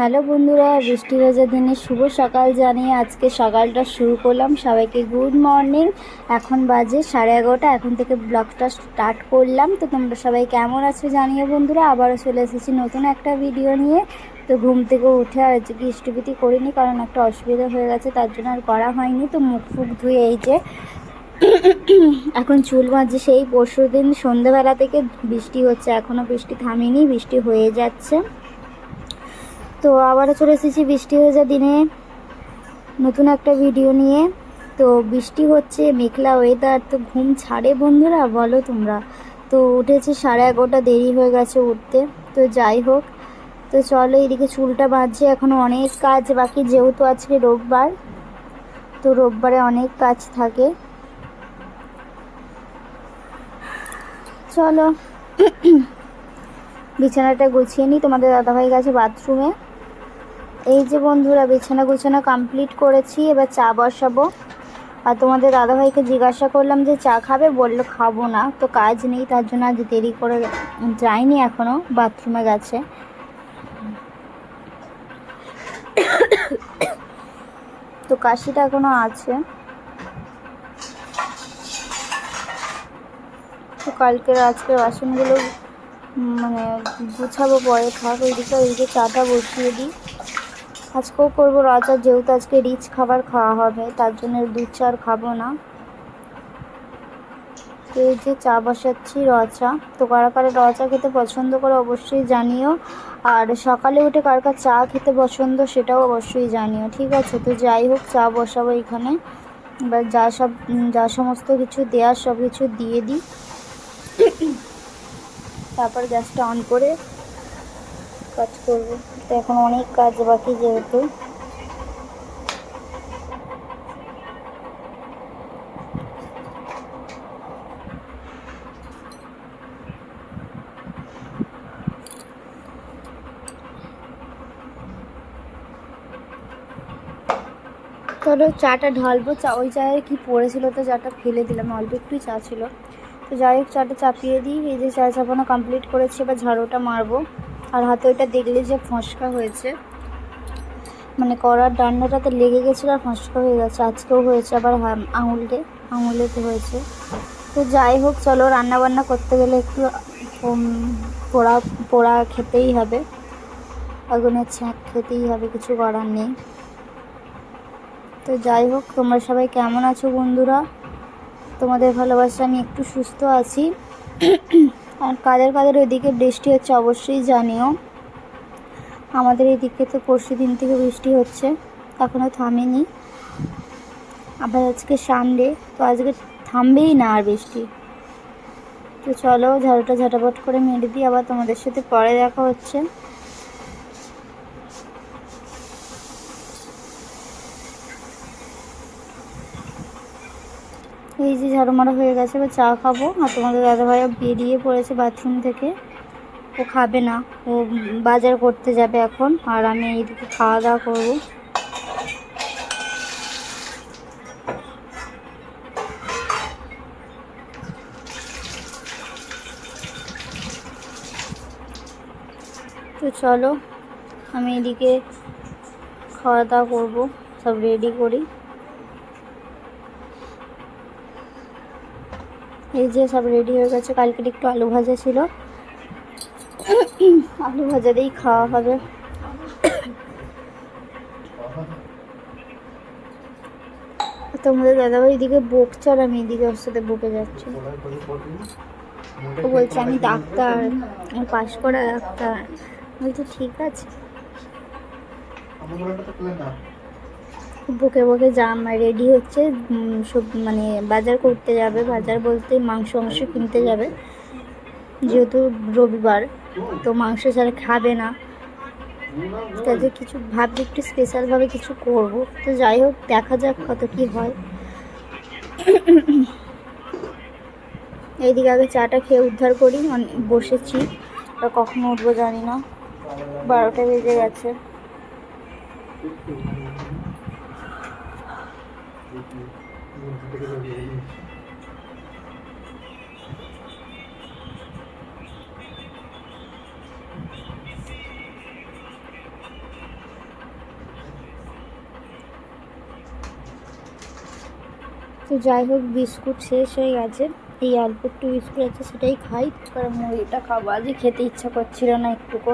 Hello বন্ধুরা, বৃষ্টি ভেজা দিনে শুভ সকাল জানিয়ে আজকে সকালটা শুরু করলাম। সবাইকে গুড মর্নিং। এখন বাজে সাড়ে এগারোটা, এখন থেকে ব্লগটা স্টার্ট করলাম। তো তোমরা সবাই কেমন আছো জানিয়ে বন্ধুরা, আবারও চলে এসেছি নতুন একটা ভিডিও নিয়ে। তো ঘুম থেকে উঠে আর আজকে ইষ্টপিতি করিনি, কারণ একটা অসুবিধা হয়ে গেছে, তার জন্য আর করা হয়নি। তো মুখ ফুক ধুয়ে এই যে এখন চুল বাজছে সেই পরশু দিন সন্ধ্যেবেলা থেকে বৃষ্টি হচ্ছে এখনও বৃষ্টি থামেনি, বৃষ্টি হয়ে যাচ্ছে। তো আবারও চলে এসেছি বৃষ্টি হয়ে যা দিনে। নতুন একটা ভিডিও নিয়ে। তো বৃষ্টি হচ্ছে, মেঘলা ওয়েদার তো ঘুম ছাড়ে বন্ধুরা, বলো তোমরা। তো উঠেছে সাড়ে এগারোটা, দেরি হয়ে গেছে উঠতে। তো যাই হোক, তো চলো এদিকে চুলটা বাঁধছে এখনও অনেক কাজ বাকি, যেহেতু আজকে রোববার, তো রোববারে অনেক কাজ থাকে। চলো, বিছানাটা গুছিয়ে নিই তোমাদের দাদাভাই গেছে বাথরুমে এই যে বন্ধুরা, বিছানা গুছানা কমপ্লিট করেছি, এবার চা বসাবো। আর তোমাদের দাদাভাইকে জিজ্ঞাসা করলাম যে চা খাবে? বলল, খাব না। তো কাজ নেই, তার জন্য আজ দেরি করে যায়নি এখনও বাথরুমে গেছে। তো কাশিটা এখনও আছে। তো কালকের আজকে বাসনগুলো মানে গুছাবো পরে থাক ওইদিকে ওইদিকে চাটা বসিয়ে দিই। আজকেও করব রাজা, যেহেতু আজকে রিচ খাবার খাওয়া হবে, তার জন্য দুধ চা আর খাব না। এই যে চা বসাচ্ছি রচা তো কারা কারা রচা খেতে পছন্দ করে অবশ্যই জানিও। আর সকালে উঠে কার কার চা খেতে পছন্দ সেটাও অবশ্যই জানিও, ঠিক আছে? তো যাই হোক, চা বসাবো এখানে। এবার যা সব, যা সমস্ত কিছু দেওয়ার সব কিছু দিয়ে দিই। তারপর গ্যাসটা অন করে কাজ করব। তো এখন অনেক কাজ বাকি যেহেতু। চলো চাটা ঢালবো। চা ওই চায়ের কি পড়েছিল তো চাটা ফেলে দিলাম, অল্প একটুই চা ছিল। তো যাই হোক, চাটা চাপিয়ে দিই। এই যে চা চাপানো কমপ্লিট করেছি, এবার ঝাড়ুটা মারবো। আর হাতে ওইটা দেখলে যে ফসকা হয়েছে। মানে কড়ার ডান্ডাটাতে লেগে গেছিল আর ফসকা হয়ে গেছে। আজকেও হয়েছে, আবার হা- আঙুলটে আঙুলেতে হয়েছে। তো যাই হোক, চলো রান্না বান্না করতে গেলে একটু পোড়া পোড়া খেতেই হবে। আগুনের ছ্যাঁক খেতেই হবে, কিছু করার নেই। তো যাই হোক, তোমরা সবাই কেমন আছো বন্ধুরা? তোমাদের ভালোবাসা, আমি একটু সুস্থ আছি। আর কাদের কাদের ওইদিকে বৃষ্টি হচ্ছে অবশ্যই জানিও। আমাদের এদিকে তো পরশু দিন থেকে বৃষ্টি হচ্ছে এখনও থামেনি। আবার আজকে সানডে তো আজকে থামবেই না আর বৃষ্টি। তো চলো ঝাড়ুটা ঝাটাপট করে মেরে দিই, আবার তোমাদের সাথে পরে দেখা হচ্ছে। এই যে ঝাড়ু মারা হয়ে গেছে, এবার চা খাব। আর তোমাদের দাদাভাইও বেরিয়ে পড়েছে বাথরুম থেকে। ও খাবে না, ও বাজার করতে যাবে এখন। আর আমি এইদিকে খাওয়া দাওয়া করব। তো চলো, আমি এদিকে খাওয়া দাওয়া করব, সব রেডি করি। এই যে সব রেডি হয়ে গেছে। কালকের একটু আলু ভাজা ছিল। আলু ভাজা দিয়েই খাওয়া হবে। তোমাদের দাদাভাই এদিকে বকছে আর আমি এদিকে ওর সাথে বকে যাচ্ছি। ও বলছে, আমি ডাক্তার, আমি পাশ করা ডাক্তার। বলছি, ঠিক আছে। বকে বকে জাম রেডি হচ্ছে সব মানে বাজার করতে যাবে। বাজার বলতে মাংস মাংস কিনতে যাবে। যেহেতু রবিবার, তো মাংস ছাড়া খাবে না। তাদের কিছু ভাবছি, একটু স্পেশালভাবে কিছু করব। তো যাই হোক, দেখা যাক কত কি হয়। এইদিকে আগে চাটা খেয়ে উদ্ধার করি অনে- বসেছি। আর কখনো উঠবো জানি না। বারোটা বেজে গেছে। তো যাই হোক বিস্কুট শেষ হয়ে গেছে। এই অল্প একটু বিস্কুট আছে সেটাই খাই। কারণ মুড়িটা খাব। আজকে খেতে ইচ্ছা করছিল না একটুকু।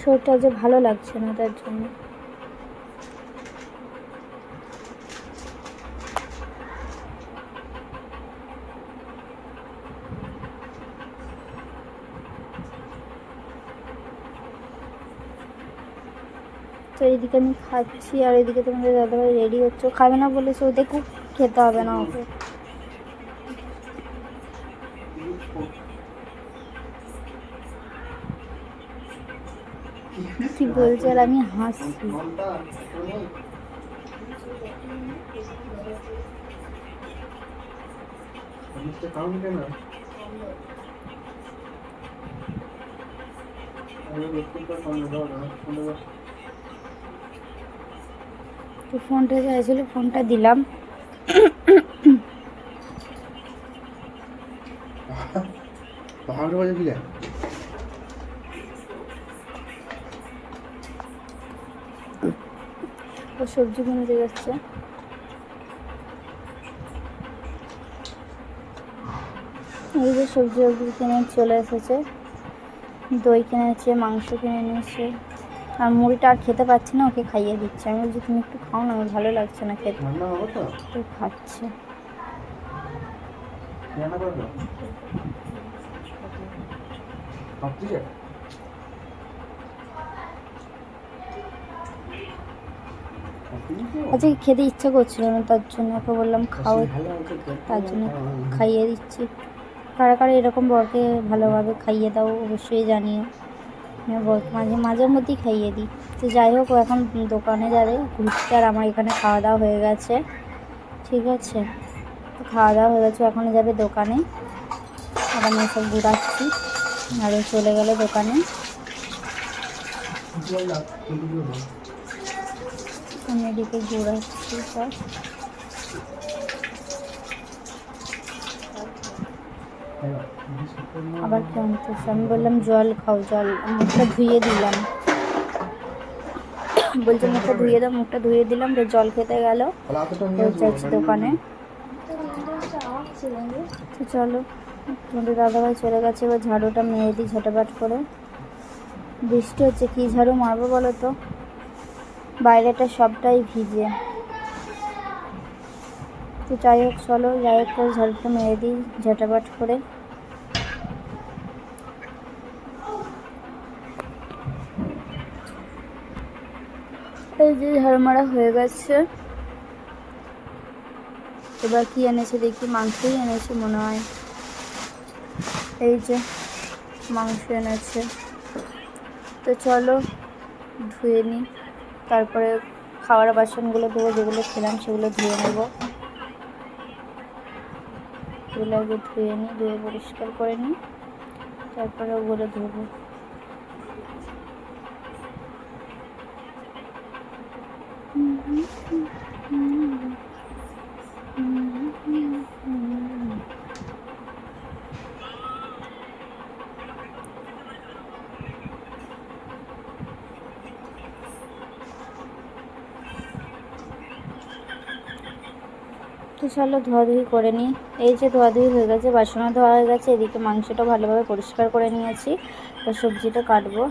শরীরটা যে ভালো লাগছে না তার জন্য। তো এইদিকে আমি খাচ্ছি আর এদিকে তোমাদের দাদাভাই রেডি হচ্ছে। খাবে না বলেছে ও দেখুক খেতে হবে না ওকে। কি বলছে আর আমি হাসছি। তো ফোনটা চাইছিল ফোনটা দিলাম। ও সবজি কিনতে যাচ্ছে। এই যে সবজি সবজি কিনে চলে এসেছে। দই কিনেছে মাংস কিনে নিয়েছে। আর মুড়িটা আর খেতে পারছি না ওকে খাইয়ে দিচ্ছে। আমি বলছি তুমি একটু খাও না আমার ভালো লাগছে না খেতে। তো? তো খাচ্ছে। আজকে খেতে ইচ্ছা করছিল না তার জন্য ওকে বললাম খাও তার জন্য খাইয়ে দিচ্ছি। কারা কারা এরকম বরকে ভালোভাবে খাইয়ে দাও অবশ্যই জানিও। মাঝে মাঝে মধ্যেই খাইয়ে দিই। তো যাই হোক এখন দোকানে যাবে ঘুরতে আর আমার এখানে খাওয়া দাওয়া হয়ে গেছে। ঠিক আছে। তো খাওয়া দাওয়া হয়ে গেছে এখন যাবে দোকানে। আর আমি সব ঘুরাচ্ছি। আর চলে গেলে দোকানে। আমি এদিকে ঘুরাচ্ছি সব। আবার কি আনতেছে? আমি বললাম, জল খাও, জল। মুখটা ধুয়ে দিলাম। বলছে, মুখটা ধুয়ে দাও, মুখটা ধুয়ে দিলাম তো জল খেতে গেল। যাচ্ছি দোকানে। চলো, তোমাদের দাদাভাই চলে গেছে, এবার ঝাড়ুটা মেরে দিই ঝটাপাট করে। বৃষ্টি হচ্ছে, কী ঝাড়ু মারবো বলো তো? বাইরেটা সবটাই ভিজে। তো যাই হোক, চলো, যাই হোক করে ঝাড়ুটা মেরে দিই, ঝটাপাট করে। এই যে ঝাড়ু মারা হয়ে গেছে। এবার কি এনেছে দেখি, মাংসই এনেছে মনে হয়। এই যে মাংস এনেছে। তো চলো, ধুয়ে নিই তারপরে খাওয়ার বাসনগুলো ধুয়ে যেগুলো খেলাম, সেগুলো ধুয়ে নেব। এগুলো আগে ধুয়ে নিই ধুয়ে পরিষ্কার করে নিই তারপরে ওগুলো ধোবো তো চলো ধোয়াধুয়ি করে নিই। এই যে ধোয়াধুয়ি হয়ে গেছে বাসনও ধোয়া হয়ে গেছে, এদিকে মাংসটা ভালোভাবে পরিষ্কার করে নিয়েছি। তো সবজিটা কাটবো।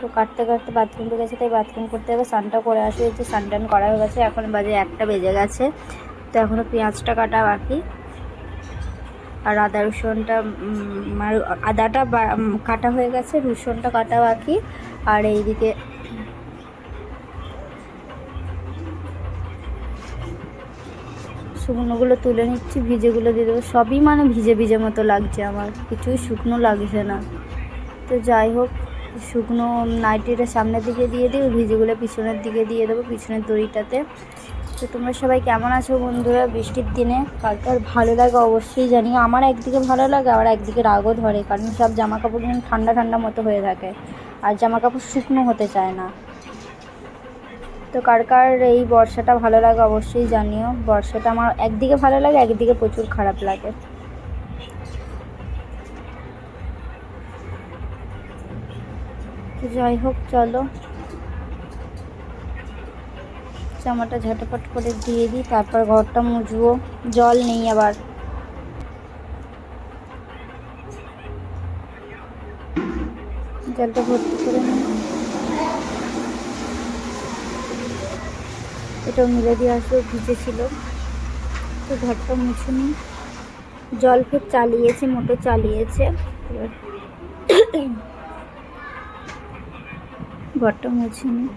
তো কাটতে কাটতে বাথরুম গেছে, তাই বাথরুম করতে হবে স্নানটা করে আসে এই যে স্নান টান করা হয়ে গেছে, এখন বাজে একটা বেজে গেছে। তো এখনও পেঁয়াজটা কাটা বাকি। আর আদা রসুনটা আদাটা কাটা হয়ে গেছে, রসুনটা কাটা বাকি। আর এইদিকে শুকনোগুলো তুলে নিচ্ছি, ভিজেগুলো দিয়ে দেবো। সবই মানে ভিজে ভিজে মতো লাগছে আমার। কিছুই শুকনো লাগছে না। তো যাই হোক, শুকনো নাইটিটা সামনের দিকে দিয়ে দিই, ভিজেগুলো পিছনের দিকে দিয়ে দেবো, পিছনের দড়িটাতে। তো তোমরা সবাই কেমন আছো বন্ধুরা? বৃষ্টির দিনে কার ভালো লাগে অবশ্যই জানি আমার একদিকে ভালো লাগে, আবার একদিকে রাগও ধরে, কারণ সব জামা কিন্তু ঠান্ডা ঠান্ডা মতো হয়ে থাকে। আর জামা কাপড় শুকনো হতে চায় না। তো কার কার এই বর্ষাটা ভালো লাগে অবশ্যই জানিও। বর্ষাটা আমার একদিকে ভালো লাগে, একদিকে প্রচুর খারাপ লাগে। যাই হোক, চলো। জামাটা ঝাঁটাপাট করে দিয়ে দিই, তারপর ঘরটা মুছবো। জল নেই আবার। জলটা ভর্তি করে নিই এটাও মিলে দিয়ে আসব ভিজেছিল। তো ঘরটা মুছে নিই। জল ফের চালিয়েছে, মোটর চালিয়েছে। এবার ঘরটা মুছে নিই।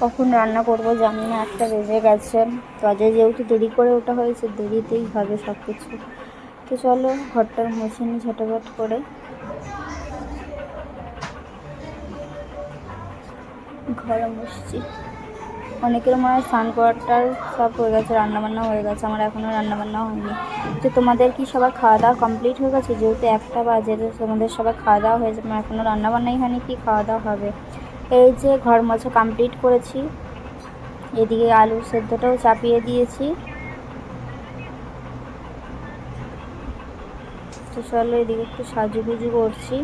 কখন রান্না করব জানি না, একটা বেজে গেছে। আজকে যেহেতু দেরি করে ওটা হয়েছে, দেরিতেই হবে সব কিছু তো চলো ঘরটা মুছে নিই ঝটাপট করে। ঘর মুছছি অনেকের মনে হয় স্নান করাটার সব হয়ে গেছে রান্নাবান্না হয়ে গেছে, আমার এখনও রান্নাবান্না হয়নি। তো তোমাদের কি সবার খাওয়া দাওয়া কমপ্লিট হয়ে গেছে? যেহেতু একটা বাজে, তো তোমাদের সবার খাওয়া দাওয়া হয়েছে আমার এখনও রান্নাবান্নাই হয়নি, কি খাওয়া দাওয়া হবে? এই যে ঘর মোছা কমপ্লিট করেছি। এদিকে আলুর সেদ্ধটাও চাপিয়ে দিয়েছি। তো চলো এদিকে একটু সাজুগুজু করছি।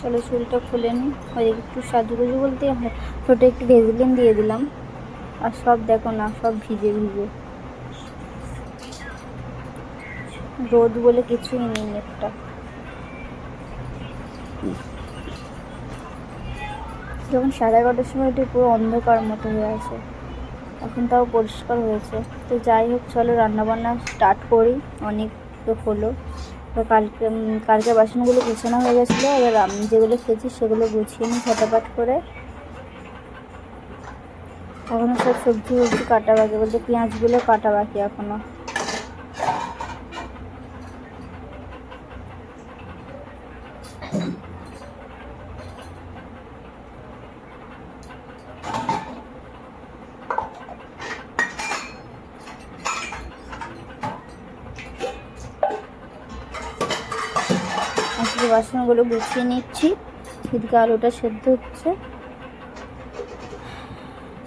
চলো চুলটা খুলে নিই। ওইদিকে একটু সাজুগুজু বলতে ছোটো একটু ভেজলিন দিয়ে দিলাম। আর সব দেখো না, সব ভিজে ভিজে। রোদ বলে কিছুই নেই একটা যখন সাড়ে এগারোটার সময় একটু পুরো অন্ধকার মতো হয়ে আছে। এখন তাও পরিষ্কার হয়েছে। তো যাই হোক, চলো রান্নাবান্না স্টার্ট করি। অনেক হলো। তো কালকে কালকে বাসনগুলো গুছানো হয়ে গেছিল। এবার আমি, যেগুলো খেয়েছি সেগুলো গুছিয়ে নিই ছটাপাট করে। এখনও সব সবজি উবজি কাটা বাকি, বলতে পেঁয়াজগুলো কাটা বাকি এখনও আজকে বাসনগুলো গুছিয়ে নিচ্ছি। এদিকে আলুটা সেদ্ধ হচ্ছে।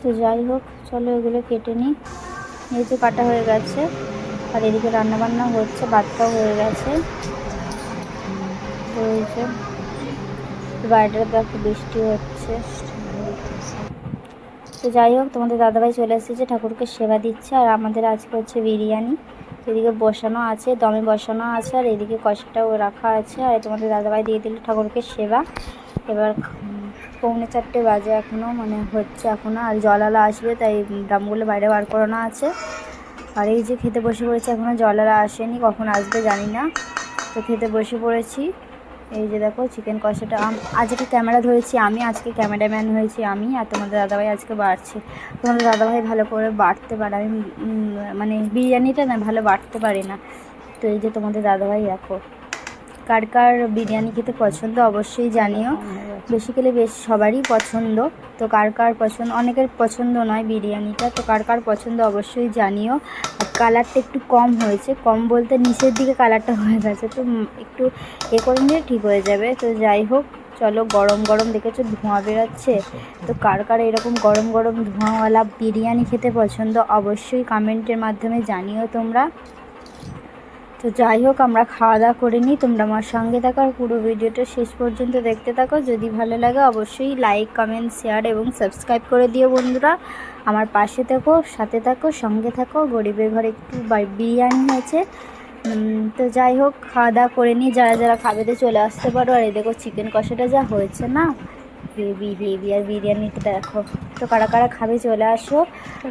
তো যাই হোক, চলো এগুলো কেটে নিই। এই যে কাটা হয়ে গেছে। আর এদিকে রান্নাবান্না হচ্ছে, ভাতটাও হয়ে গেছে। তো যে বাইরেটা দেখো, বৃষ্টি হচ্ছে। তো যাই হোক, তোমাদের দাদাভাই চলে এসেছে, ঠাকুরকে সেবা দিচ্ছে। আর আমাদের আজকে হচ্ছে বিরিয়ানি। এদিকে বসানো আছে, দমে বসানো আছে, আর এদিকে কষাটাও রাখা আছে। আর তোমাদের দাদাভাই দিয়ে দিল ঠাকুরকে সেবা। এবার পৌনে চারটে বাজে এখনও মানে হচ্ছে এখনও আর জলালা আসবে, তাই ড্রামগুলো বাইরে বার করানো আছে। আর এই যে খেতে বসে পড়েছি এখনও জল জলালা আসেনি, কখন আসবে জানি না। তো খেতে বসে পড়েছি। এই যে দেখো চিকেন কষাটা। আজকে ক্যামেরা ধরেছি আমি, আজকে ক্যামেরাম্যান হয়েছি আমি আর তোমাদের দাদাভাই আজকে বাড়ছে। তোমাদের দাদাভাই ভালো করে বাড়তে পারে, আমি মানে বিরিয়ানিটা না ভালো বাড়তে পারি না। তো এই যে তোমাদের দাদাভাই, দেখো। কার কার বিরিয়ানি খেতে পছন্দ অবশ্যই জানিও। বেসিক্যালি বেশ সবারই পছন্দ। তো কার কার পছন্দ, অনেকের পছন্দ নয় বিরিয়ানিটা, তো কার কার পছন্দ অবশ্যই জানিও। কালারটা একটু কম হয়েছে, কম বলতে নিচের দিকে কালারটা হয়ে গেছে, তো একটু এ করে নিলে ঠিক হয়ে যাবে। তো যাই হোক, চলো গরম গরম দেখেছ ধোঁয়া বেরোচ্ছে। তো কার কার এরকম গরম গরম ধোঁয়াওয়ালা বিরিয়ানি খেতে পছন্দ অবশ্যই কমেন্টের মাধ্যমে জানিও তোমরা। তো যাই হোক, আমরা খাওয়া দাওয়া করে নিই। তোমরা আমার সঙ্গে থাকো আর পুরো ভিডিওটা শেষ পর্যন্ত দেখতে থাকো। যদি ভালো লাগে, অবশ্যই লাইক কমেন্ট শেয়ার এবং সাবস্ক্রাইব করে দিও বন্ধুরা। আমার পাশে থাকো, সাথে থাকো, সঙ্গে থাকো। গরিবের ঘরে একটু বিরিয়ানি হয়েছে তো যাই হোক, খাওয়া দাওয়া করে নিই। যারা যারা খাবে তো চলে আসতে পারো, আর এই দেখো চিকেন কষাটা যা হয়েছে না? হেভি আর বিরিয়ানিটা দেখো। তো কারা কারা খাবে চলে আসো।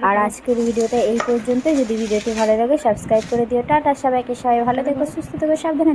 আর আজকের ভিডিওটা এই পর্যন্ত যদি ভিডিওটি ভালো লাগে সাবস্ক্রাইব করে দিও। টাটা সবাইকে। সবাই ভালো থেকো, সুস্থ থেকো, সাবধানে